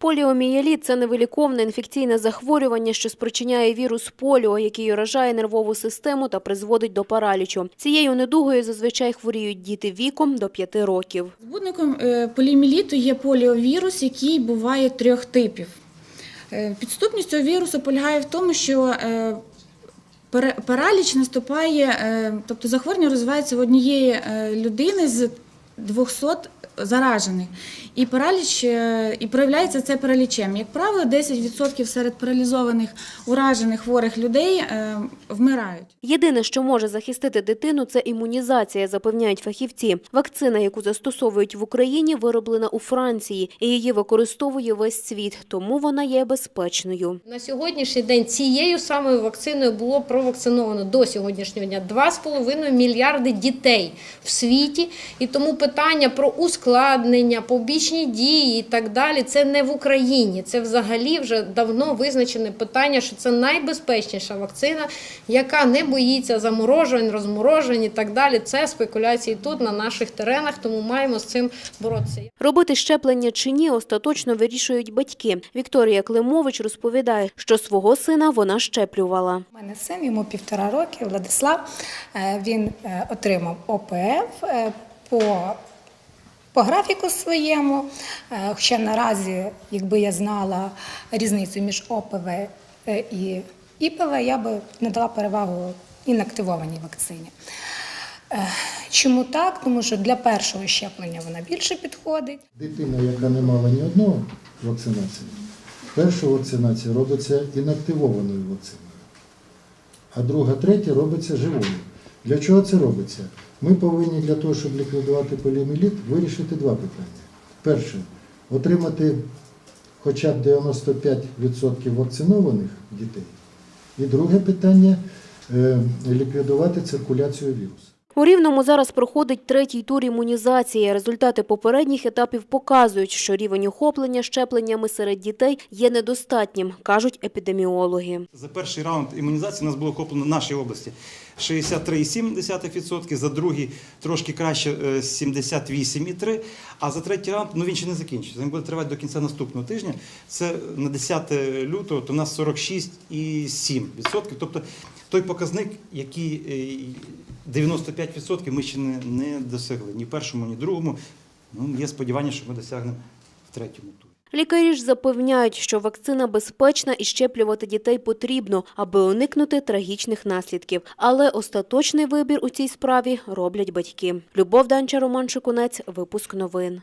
Поліомієліт – це невиліковне інфекційне захворювання, що спричиняє вірус поліо, який уражає нервову систему та призводить до паралічу. Цією недугою зазвичай хворіють діти віком до 5 років. Збудником е, поліоміеліту є поліовірус, який буває трьох типів. Е, Підступність цього вірусу полягає в тому, що е, параліч наступає, тобто захворювання розвивається в однієї людини з 200 заражених. І параліч е, і проявляється це паралічем. Як правило, 10% серед паралізованих уражених хворих людей е, вмирають. Єдине, що може захистити дитину – це імунізація, запевняють фахівці. Вакцина, яку застосовують в Україні, вироблена у Франції, і її використовує весь світ, тому вона є безпечною. На сьогоднішній день цією самою вакциною було провакциновано до сьогоднішнього дня 2,5 мільярди дітей в світі. І тому питання про ускладнення, побічні дії і так далі це не в Україні. Це взагалі вже давно визначене питання, що це найбезпечніша вакцина, яка не боїться заморожувань, розморожень і так далі. Це спекуляції тут на наших теренах, тому маємо з цим боротися. Робити щеплення чи ні остаточно вирішують батьки. Вікторія Климович розповідає, що свого сина вона щеплювала. У мене син, йому півтора роки, Владислав. Е, Він е, отримав ОПФ е, по, по графіку своєму. Е, Хоча наразі, якби я знала різницю між ОПВ е, і ІПВ, я би надала перевагу інактивованій вакцині. Е, Чому так? Тому що для першого щеплення вона більше підходить. Дитина, яка не мала ні одного вакцинації, перша вакцинація робиться інактивованою вакциною, а друга, третя робиться живою. Для чого це робиться? Ми повинні для того, щоб ліквідувати поліоміліт, вирішити два питання. Перше отримати хоча б 95% вакцинованих дітей. І друге питання е, ліквідувати циркуляцію вірусу. У Рівному зараз проходить третій тур імунізації. Результати попередніх етапів показують, що рівень охоплення щепленнями серед дітей є недостатнім, кажуть епідеміологи. За перший раунд імунізації у нас було охоплено в нашій області 63,7%, за другий трошки краще е, 78,3%, а за третій раунд, ну він ще не закінчиться, він буде тривати до кінця наступного тижня. Це на 10 лютого, то у нас 46,7%. Тобто той показник, який е, 95% ми ще не, не досягли ні першому, ні другому. Ну, є сподівання, що ми досягнемо в третьому турі. Лікарі ж запевняють, що вакцина безпечна і щеплювати дітей потрібно, аби уникнути трагічних наслідків. Але остаточний вибір у цій справі роблять батьки. Любов Данча, Роман Шикунець, випуск новин.